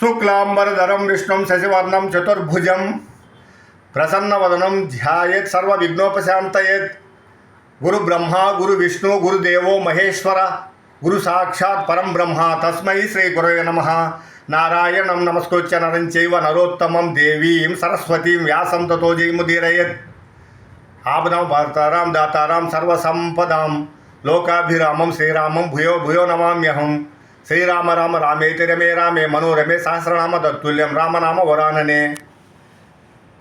శుక్లాంబరధరం విష్ణుం శశివర్ణం చతుర్భుజం. ప్రసన్నవదనం ధ్యాయేత్ సర్వ విఘ్నోపశాంతయేత్ గురు బ్రహ్మ గురు విష్ణు గురుదేవో మహేశ్వర. గురు సాక్షాత్ పరం బ్రహ్మ తస్మై శ్రీ గురవే నమ. నారాయణం నమస్కృత్య నరం చైవ నరోత్తమం దేవీం సరస్వతీం వ్యాసం తతో జయముదీరయత్ ఆపదాం భారతారాం దాతారాం సర్వసంపదాం. లోకాభిరామం శ్రీరామం భూయో భూయో నమామ్యహం. శ్రీరామ రామ రామేతి రమే రామే మనోరమే సహస్రనామ దత్తుల్యం రామనామ వరాననే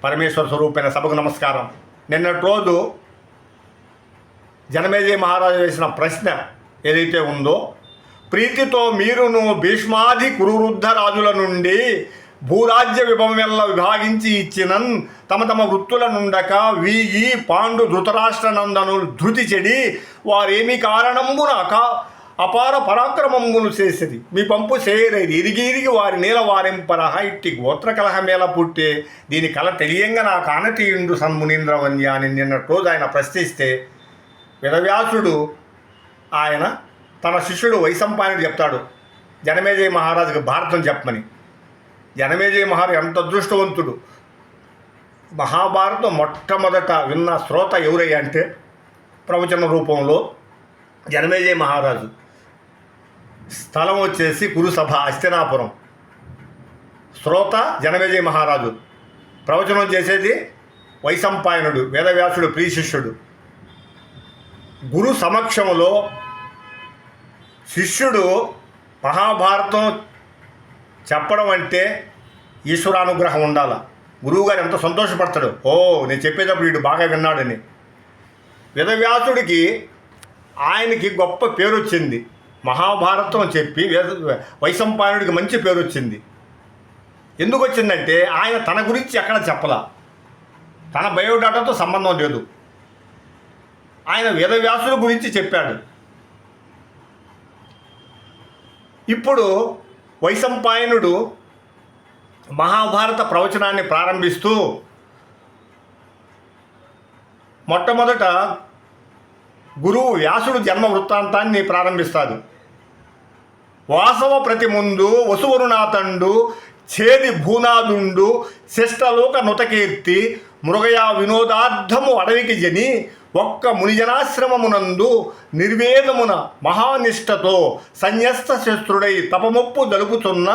పరమేశ్వర స్వరూపైన సభకు నమస్కారం. నిన్నటి రోజు జనమేజీ మహారాజు వేసిన ప్రశ్న ఏదైతే ఉందో ప్రీతితో మీరును భీష్మాది కురువృద్ధ రాజుల నుండి భూరాజ్య విభవమెల్ల విభాగించి ఇచ్చినన్ తమ తమ వృత్తుల నుండక వీగి పాండు ధృతరాష్ట్ర నందను ధృతి చెడి వారేమి కారణంబున అపార పరాక్రమమును చేసేది. మీ పంపు చేయరేది ఇరిగి ఇరిగి వారి నీల వారింపరహ ఇట్టి గోత్ర కలహమేల పుట్టే దీని కల తెలియంగా నా కానతీయుండు సన్మునీంద్రవన్య అని నిన్న రోజు ఆయన ప్రశ్నిస్తే వేదవ్యాసుడు ఆయన తన శిష్యుడు వైశంపాయనుడు చెప్తాడు జనమేజయ మహారాజుకి భారతం చెప్పమని. జనమేజయ మహారాజు ఎంత అదృష్టవంతుడు. మహాభారతం మొట్టమొదట విన్న శ్రోత ఎవరయ్యా అంటే ప్రవచన రూపంలో జనమేజయ మహారాజు. స్థలం వచ్చేసి కురుసభ అస్తినాపురం శ్రోత జనమేజయ మహారాజు. ప్రవచనం చేసేది వైసంపాయనుడు వేదవ్యాసుడు ప్రియ శిష్యుడు గురు సమక్షంలో శిష్యుడు మహాభారతం చెప్పడం అంటే ఈశ్వరానుగ్రహం ఉండాల. గురువుగారు ఎంత సంతోషపడతాడు. ఓ నేను చెప్పేటప్పుడు వీడు బాగా విన్నాడని. వేదవ్యాసుడికి ఆయనకి గొప్ప పేరు వచ్చింది మహాభారతం చెప్పి వైశంపాయనుడికి మంచి పేరు వచ్చింది. ఎందుకు వచ్చిందంటే ఆయన తన గురించి ఎక్కడ చెప్పలా. తన బయోడాటాతో సంబంధం లేదు. ఆయన వేదవ్యాసుల గురించి చెప్పాడు. ఇప్పుడు వైశంపాయనుడు మహాభారత ప్రవచనాన్ని ప్రారంభిస్తూ మొట్టమొదట గురువు వ్యాసుడు జన్మ వృత్తాంతాన్ని ప్రారంభిస్తాడు. వాసవ ప్రతి ముందు వసువరునాథండు చేది భూనాదుండు శిష్టలోక నుతకీర్తి మృగయా వినోదార్థము అడవికి జని ఒక్క మునిజనాశ్రమమునందు నిర్వేదమున మహానిష్టతో సన్యస్త శస్త్రుడై తపముప్పు దలుపుతున్న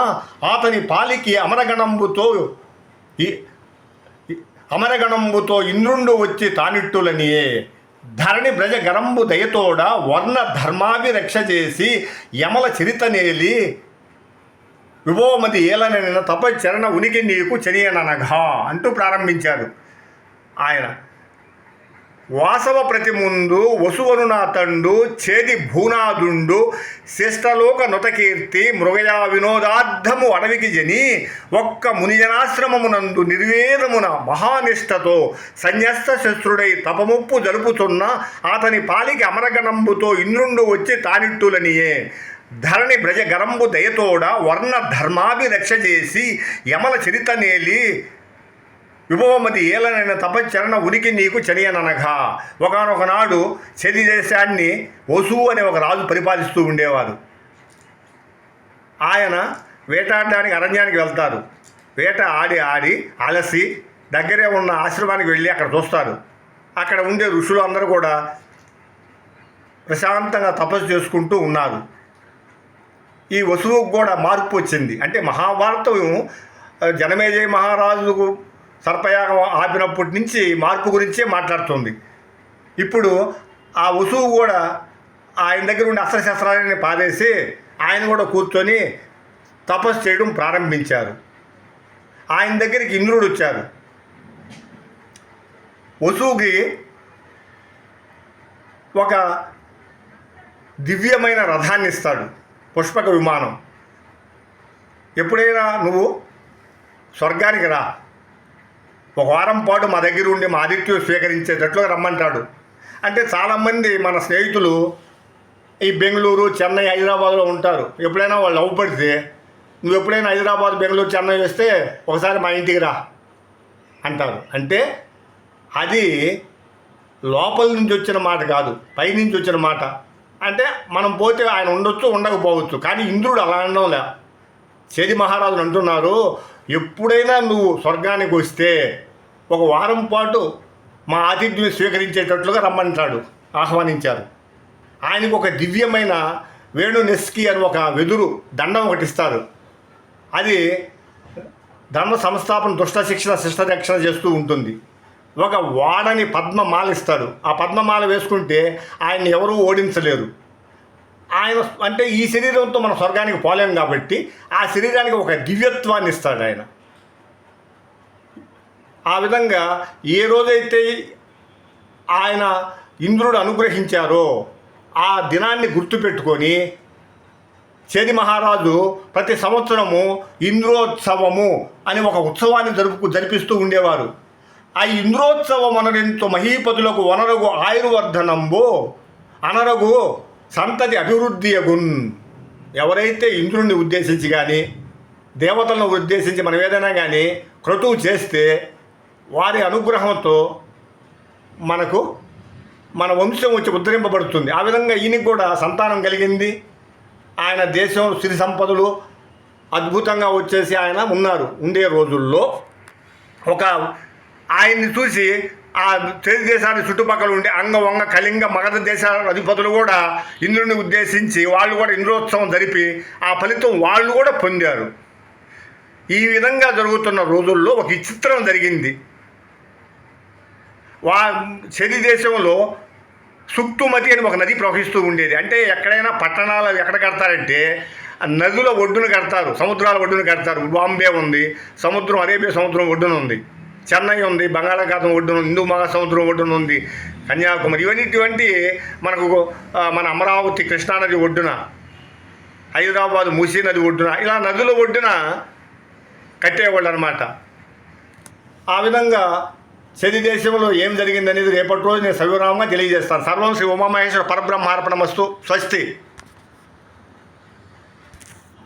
అతని పాలికి అమరగణంబుతో ఈ- అమరగణంబుతో ఇంద్రుండు వచ్చి తానిట్టులనియే. ధరణి బ్రజ గరంబు దయతోడ వర్ణ ధర్మాభిరక్ష చేసి యమల చరితనేలి విభోమతి ఏలనైన తపచరణ ఉనికి నీకు చనియననగా అంటూ ప్రారంభించారు ఆయన. వాసవ ప్రతి ముందు వసువను నా తండు చేది భూనాదుండు శిష్టలోక నుతకీర్తి మృగయా వినోదార్థము అడవికి జని ఒక్క మునిజనాశ్రమమునందు నిర్వేదమున మహానిష్టతో సన్యస్త శస్త్రుడై తపముప్పు జరుపుతున్న అతని పాలికి అమరగణంబుతో ఇంద్రుండు వచ్చి తానిట్టులనియే. ధరణి బ్రజ గరంబు దయతోడ వర్ణ ధర్మాభిరక్ష చేసి యమల చరిత నేలి విభవమతి ఏలనైన తపశ్చరణ ఉనికి నీకు చనియననగా ఒకనొక నాడు చది దేశాన్ని వసువు అనే ఒక రాజు పరిపాలిస్తూ ఉండేవారు ఆయన వేటాడడానికి అరణ్యానికి వెళ్తారు. వేట ఆడి ఆడి అలసి దగ్గరే ఉన్న ఆశ్రమానికి వెళ్ళి అక్కడ చూస్తారు. అక్కడ ఉండే ఋషులు అందరూ కూడా ప్రశాంతంగా తపస్సు చేసుకుంటూ ఉన్నారు. ఈ వసువుకు కూడా మార్పు వచ్చింది. అంటే మహాభారతం జనమేజయ మహారాజుకు సర్పయాగం ఆపినప్పటి నుంచి మార్పు గురించే మాట్లాడుతుంది. ఇప్పుడు ఆ వసువు కూడా ఆయన దగ్గర ఉండే అస్త్రశస్త్రాలని పారేసి ఆయన కూడా కూర్చొని తపస్సు చేయడం ప్రారంభించారు. ఆయన దగ్గరికి ఇంద్రుడు వచ్చారు. వసువుకి ఒక దివ్యమైన రథాన్ని ఇస్తాడు. పుష్పక విమానం. ఎప్పుడైనా నువ్వు స్వర్గానికి రా. ఒక వారం పాటు మా దగ్గర ఉండి మా ఆదిత్యం స్వీకరించేటట్లు రమ్మంటాడు. అంటే చాలామంది మన స్నేహితులు ఈ బెంగళూరు చెన్నై హైదరాబాద్లో ఉంటారు. ఎప్పుడైనా వాళ్ళు అవ్వబడితే నువ్వు ఎప్పుడైనా హైదరాబాద్ బెంగళూరు చెన్నై వస్తే ఒకసారి మా ఇంటికి రా అంటారు. అంటే అది లోపల నుంచి వచ్చిన మాట కాదు పైనుంచి వచ్చిన మాట. అంటే మనం పోతే ఆయన ఉండొచ్చు ఉండకపోవచ్చు. కానీ ఇంద్రుడు అలా అనడంలే. చేది మహారాజులు అంటున్నారు ఎప్పుడైనా నువ్వు స్వర్గానికి వస్తే ఒక వారం పాటు మా ఆతిథ్యం స్వీకరించేటట్లుగా రమ్మంటాడు ఆహ్వానించారు. ఆయనకు ఒక దివ్యమైన వేణు నెస్కి అని ఒక వెదురు దండం ఒకటి ఇస్తారు. అది ధర్మ సంస్థాపన దుష్ట శిక్షణ శిష్ట రక్షణ చేస్తూ ఉంటుంది. ఒక వాడని పద్మమాల ఇస్తాడు ఆ పద్మమాల వేసుకుంటే ఆయన్ని ఎవరూ ఓడించలేరు. ఆయన అంటే ఈ శరీరంతో మనం స్వర్గానికి పోలేం కాబట్టి ఆ శరీరానికి ఒక దివ్యత్వాన్ని ఇస్తాడు ఆయన. ఆ విధంగా ఏ రోజైతే ఆయన ఇంద్రుడు అనుగ్రహించారో ఆ దినాన్ని గుర్తుపెట్టుకొని చేది మహారాజు ప్రతి సంవత్సరము ఇంద్రోత్సవము అని ఒక ఉత్సవాన్ని జరుపు జరిపిస్తూ ఉండేవారు. ఆ ఇంద్రోత్సవం అనరెంతో మహీపతులకు వనరగు ఆయుర్వర్ధనంబు అనరగు సంతతి అభివృద్ధి అగున్ ఎవరైతే ఇంద్రుణ్ణి ఉద్దేశించి కానీ దేవతలను ఉద్దేశించి మనం ఏదైనా కానీ క్రతువు చేస్తే వారి అనుగ్రహంతో మనకు మన వంశం వచ్చి ఉద్ధరింపబడుతుంది. ఆ విధంగా ఈయనకి కూడా సంతానం కలిగింది. ఆయన దేశం సిరి సంపదలు అద్భుతంగా వచ్చేసి ఆయన ఉన్నారు. ఉండే రోజుల్లో ఒక ఆయన్ని చూసి ఆ తెలుగు దేశానికి చుట్టుపక్కల ఉండే అంగ వంగ కళింగ మగధ దేశాల అధిపతులు కూడా ఇంద్రుని ఉద్దేశించి వాళ్ళు కూడా ఇంద్రోత్సవం జరిపి ఆ ఫలితం వాళ్ళు కూడా పొందారు. ఈ విధంగా జరుగుతున్న రోజుల్లో ఒక విచిత్రం జరిగింది. వా శని దేశంలో సుక్తుమతి అని ఒక నది ప్రవహిస్తూ ఉండేది. అంటే ఎక్కడైనా పట్టణాలు ఎక్కడ కడతారంటే ఆ నదుల ఒడ్డున కడతారు సముద్రాల ఒడ్డున కడతారు. బాంబే ఉంది సముద్రం అరేబియా సముద్రం ఒడ్డున ఉంది. చెన్నై ఉంది బంగాళాఖాతం ఒడ్డున హిందూ మహాసముద్రం ఒడ్డున ఉంది కన్యాకుమారి. ఇవన్నీటువంటి మనకు మన అమరావతి కృష్ణానది ఒడ్డున హైదరాబాద్ మూసీ నది ఒడ్డున ఇలా నదుల ఒడ్డున కట్టేవాళ్ళు అనమాట ఆ విధంగా శని దేశంలో ఏం జరిగిందనేది రేపటి రోజు నేను సవివరామంగా తెలియజేస్తాను. సర్వం శ్రీ ఉమామహేశ్వర పరబ్రహ్మార్పణమస్తు. స్వస్తి.